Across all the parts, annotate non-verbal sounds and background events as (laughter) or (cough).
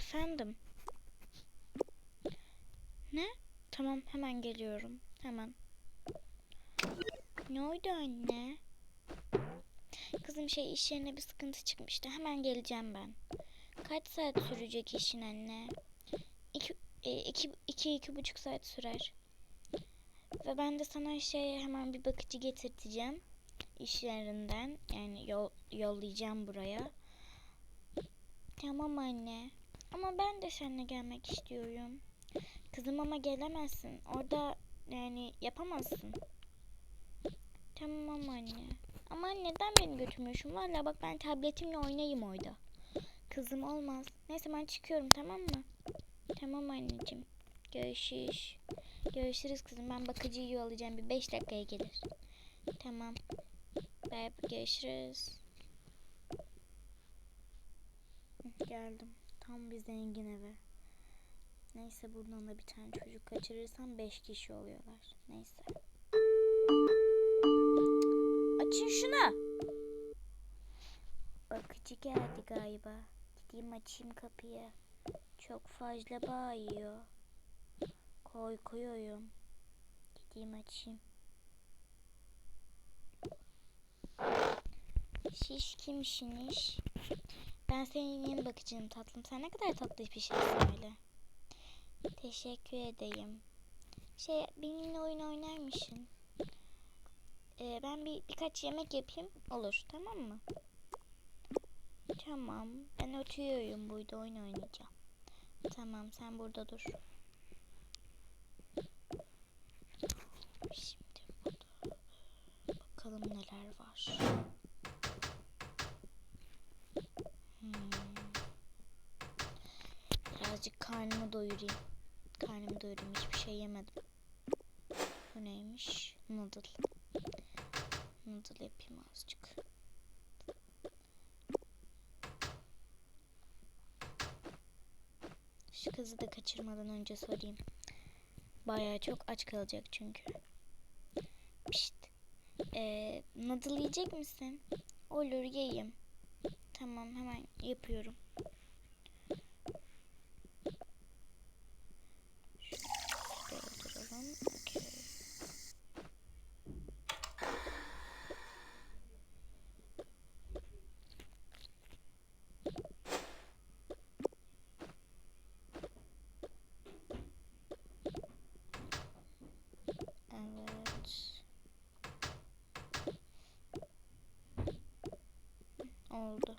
Efendim. Ne? Tamam hemen geliyorum. Hemen. Ne oldu anne? Kızım şey iş yerine bir sıkıntı çıkmıştı. Hemen geleceğim ben. Kaç saat sürecek işin anne? İki, e, iki, iki, iki buçuk saat sürer. Ve ben de sana şey hemen bir bakıcı getirteceğim. İş yerinden. Yani yol, yollayacağım buraya. Tamam anne. Ama ben de seninle gelmek istiyorum. Kızım ama gelemezsin. Orada yani yapamazsın. Tamam anne. Ama neden beni götürmüyorsun? Valla bak ben tabletimle oynayayım orada. Kızım olmaz. Neyse ben çıkıyorum tamam mı? Tamam anneciğim. Görüşürüz. Görüşürüz kızım. Ben bakıcıyı yollayacağım. Bir beş dakikaya gelir. Tamam. Bye görüşürüz. Geldim. Tam bir zengin eve. Neyse buradan da bir tane çocuk kaçırırsam beş kişi oluyorlar. Neyse. Açın şunu. Bakıcı geldi galiba. Gideyim açayım kapıyı. Çok fazla bağırıyor. Korkuyorum. Gideyim açayım. Siz kimsiniz? Ben senin yeni bakıcınım tatlım. Sen ne kadar tatlı bir şeysin öyle. Teşekkür edeyim. Şey benimle oyun oynar mısın? Ee, ben bir birkaç yemek yapayım. Olur tamam mı? Tamam. Ben oturuyorum burada oyun oynayacağım. Tamam sen burada dur. Şimdi burada bakalım neler var. Hmm. Birazcık karnımı doyurayım. Karnımı doyurayım. Hiçbir şey yemedim. Bu neymiş? Noodle. Noodle yapayım azıcık. Şu kızı da kaçırmadan önce sorayım. Bayağı çok aç kalacak çünkü. Pişt. Ee, noodle yiyecek misin? Olur yiyeyim. Tamam hemen yapıyorum. Şöyle dolduralım. Okey. Evet. Oldu.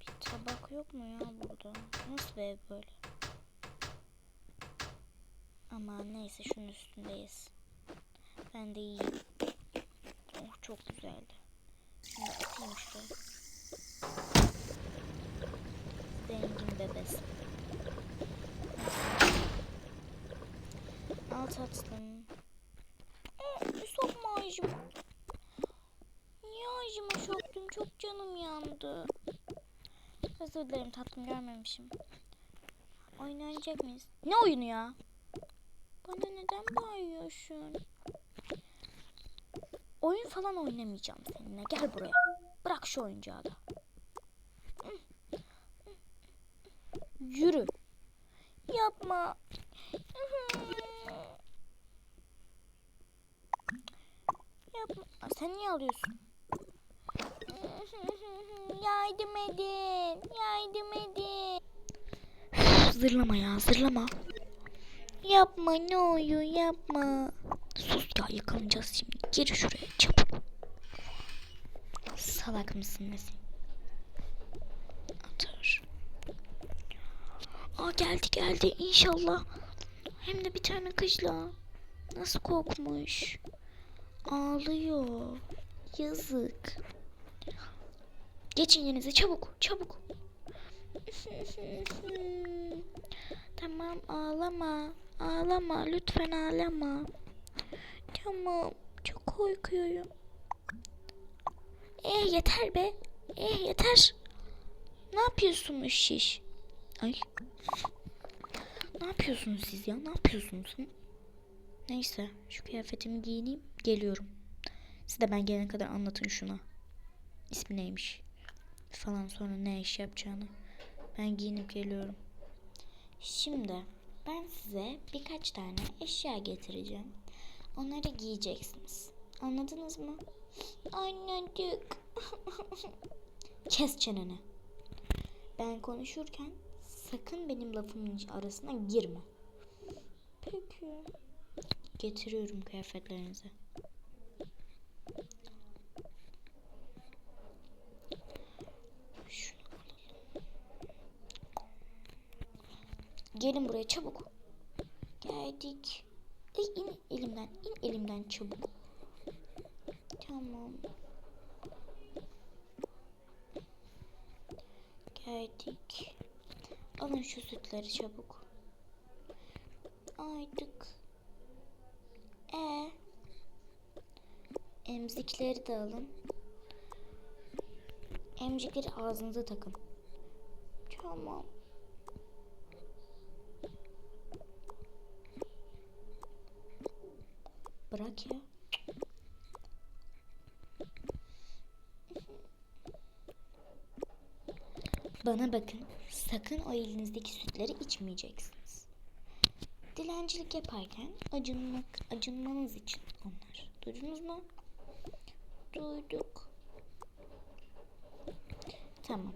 Bir tabak yok mu ya burada? Nasıl ev böyle? Ama neyse şunun üstündeyiz. Ben de yiyeyim. Oh çok güzeldi. Şimdi atayım şuraya. Zengin bebesi. Al tatlım. Aa, bir sokma ağacıma. Ağacıma soktun? Çok canım yandı. Özür dilerim tatlım görmemişim. Oynayacak mıyız? Ne oyunu ya? Bana neden bağırıyorsun? Oyun falan oynamayacağım seninle. Gel buraya. Bırak şu oyuncağı da. Yürü. Yapma. Yapma. Sen niye alıyorsun? (laughs) Yardım edin. Yardım edin. zırlama ya zırlama. Yapma ne oluyor yapma. Sus ya yakalanacağız şimdi. Gir şuraya çabuk. Salak mısın nesin? Atar. Aa geldi geldi inşallah. Hem de bir tane kızla. Nasıl korkmuş. Ağlıyor. Yazık. Geçin yerinize çabuk çabuk. tamam ağlama. Ağlama lütfen ağlama. Tamam çok korkuyorum. Eh yeter be. Eh yeter. Ne yapıyorsunuz şiş? Ay. Ne yapıyorsunuz siz ya? Ne yapıyorsunuz? Neyse şu kıyafetimi giyineyim geliyorum. Siz de ben gelene kadar anlatın şuna. İsmi neymiş? Falan sonra ne iş yapacağını. Ben giyinip geliyorum. Şimdi ben size birkaç tane eşya getireceğim. Onları giyeceksiniz. Anladınız mı? Anladık. (laughs) Kes çeneni. Ben konuşurken sakın benim lafımın arasına girme. Peki. Getiriyorum kıyafetlerinizi. Gelin buraya çabuk. Geldik. Ay in elimden, in elimden çabuk. Tamam. Geldik. Alın şu sütleri çabuk. Aydık. E emzikleri de alın. Emzikleri ağzınıza takın. Tamam. Bırak ya. Bana bakın. Sakın o elinizdeki sütleri içmeyeceksiniz. Dilencilik yaparken acınmak, acınmanız için onlar. Duydunuz mu? Duyduk. Tamam.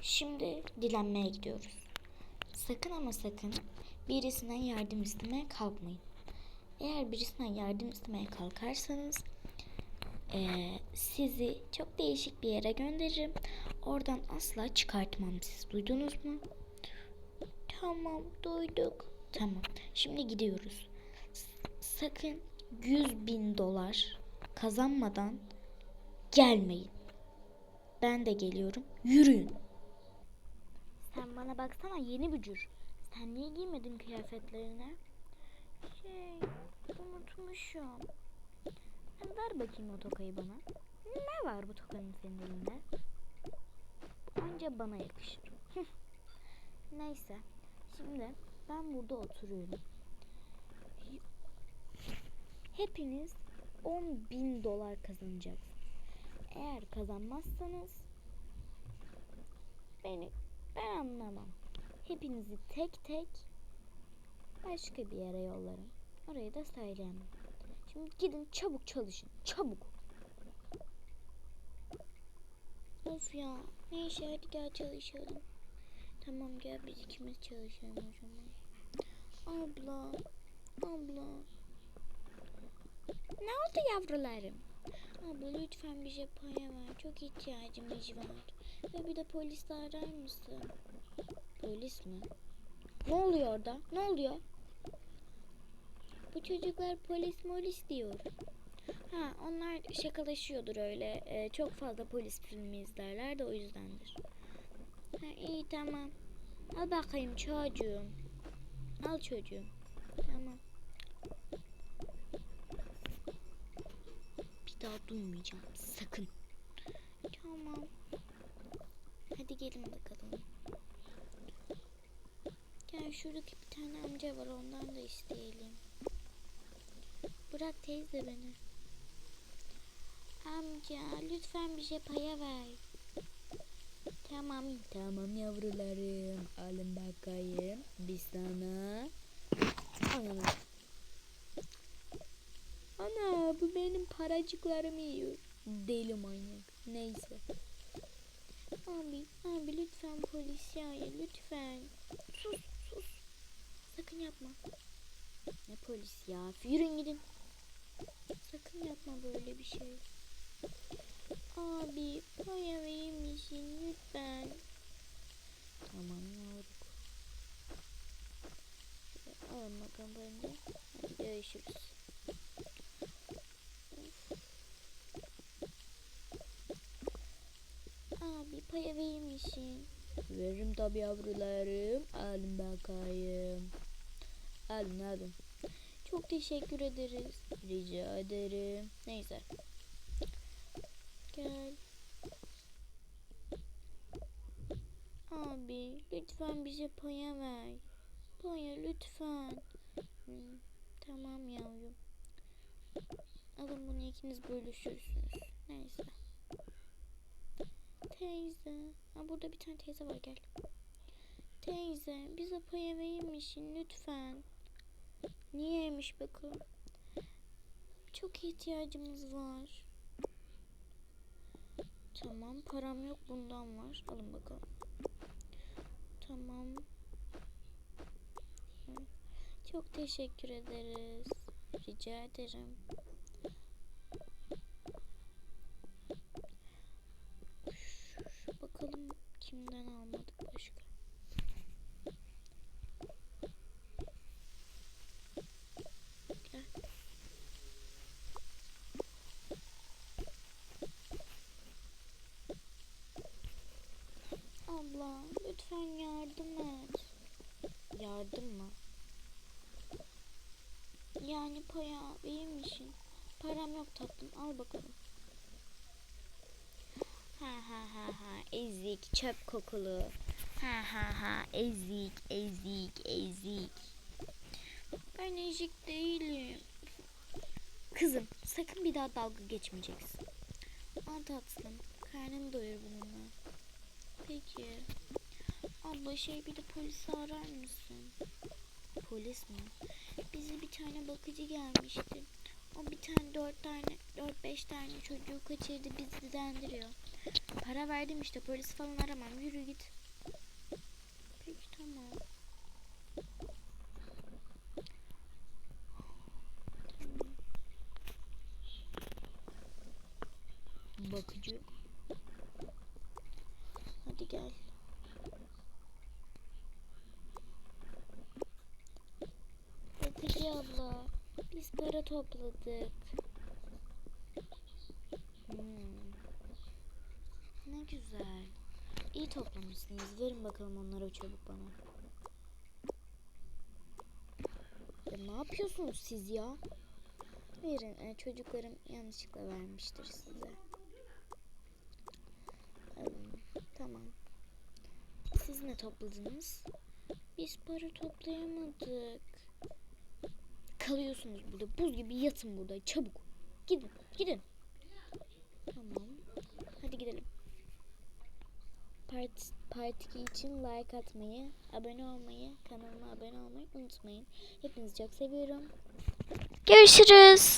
Şimdi dilenmeye gidiyoruz. Sakın ama sakın birisinden yardım istemeye kalkmayın. Eğer birisinden yardım istemeye kalkarsanız eee, sizi çok değişik bir yere gönderirim. Oradan asla çıkartmam sizi. Duydunuz mu? Tamam, duyduk. Tamam, şimdi gidiyoruz. Sakın 100 bin dolar kazanmadan gelmeyin. Ben de geliyorum. Yürüyün. Sen bana baksana yeni bücür. Sen niye giymedin kıyafetlerini? Şey, unutmuşum. Sen ver bakayım o tokayı bana. Ne var bu tokanın senin elinde? Anca bana yakışır. (laughs) Neyse. Şimdi ben burada oturuyorum. Hepiniz 10 bin dolar kazanacaksınız. Eğer kazanmazsanız beni ben anlamam. Hepinizi tek tek başka bir yere yollarım. Orayı da söyleyemem. Şimdi gidin çabuk çalışın. Çabuk. Of ya. Neyse hadi gel çalışalım. Tamam gel biz ikimiz çalışalım o zaman. Abla. Abla. Ne oldu yavrularım? Abla lütfen bize paya ver. Çok ihtiyacımız var. Ve bir de polis arar mısın? Polis mi? Ne oluyor orada? Ne oluyor? Bu çocuklar polis molis diyor. Ha onlar şakalaşıyordur öyle. Ee, çok fazla polis filmi izlerler de o yüzdendir. Ha, iyi tamam. Al bakayım çocuğum. Al çocuğum. Tamam. Bir daha duymayacağım. Sakın. Tamam. Hadi gelin bakalım. Gel şuradaki bir tane amca var ondan da isteyelim. Bırak teyze beni. Amca lütfen bize paya ver. Tamam tamam yavrularım. Alın bakayım. Bir sana. Ana. Ana bu benim paracıklarımı yiyor. Deli manyak. Neyse. Abi, abi lütfen polis yani lütfen. Sus, sus. Sakın yapma. Ne polis ya? Yürüyün gidin. Sakın yapma böyle bir şey. Abi, paya verir misin lütfen? Tamam yavrum. Şöyle Alın bakalım böyle. Hadi görüşürüz. Abi paya verir misin? Veririm tabi yavrularım. Alın bakayım. Alın alın. Çok teşekkür ederiz. Rica ederim. Neyse. Gel. Abi lütfen bize paya ver. Paya lütfen. Hı, tamam yavrum. Alın bunu ikiniz bölüşürsünüz. Neyse. Teyze. Ha, burada bir tane teyze var gel. Teyze bize paya verir misin lütfen? Niyeymiş bakalım. Çok ihtiyacımız var. Tamam param yok bundan var. Alın bakalım. Tamam. Çok teşekkür ederiz. Rica ederim. Şu bakalım kimden almadık başka. Gel. Abla lütfen yardım et. Yardım mı? Yani paya verir misin? Param yok tatlım al bakalım. Ha ha ha ha ezik çöp kokulu. Ha ha ha ezik ezik ezik. Ben ezik değilim. Kızım sakın bir daha dalga geçmeyeceksin. Al tatlım karnını doyur bununla. Peki. Abla şey bir de polisi arar mısın? Polis mi? Bize bir tane bakıcı gelmişti. O bir tane dört tane, dört beş tane çocuğu kaçırdı bizi dendiriyor. Para verdim işte polis falan aramam. Yürü git. Peki tamam. Bakıcı. Hadi gel. Abla. Biz para topladık. Hmm. Ne güzel. İyi toplamışsınız. Verin bakalım onları çabuk bana. Ya ne yapıyorsunuz siz ya? Verin. e, çocuklarım yanlışlıkla vermiştir size. Em, tamam. Siz ne topladınız? Biz para toplayamadık. Kalıyorsunuz burada. Buz gibi yatın burada. Çabuk. Gidin. Gidin. Tamam. Hadi gidelim. Part, part 2 için like atmayı, abone olmayı, kanalıma abone olmayı unutmayın. Hepinizi çok seviyorum. Görüşürüz.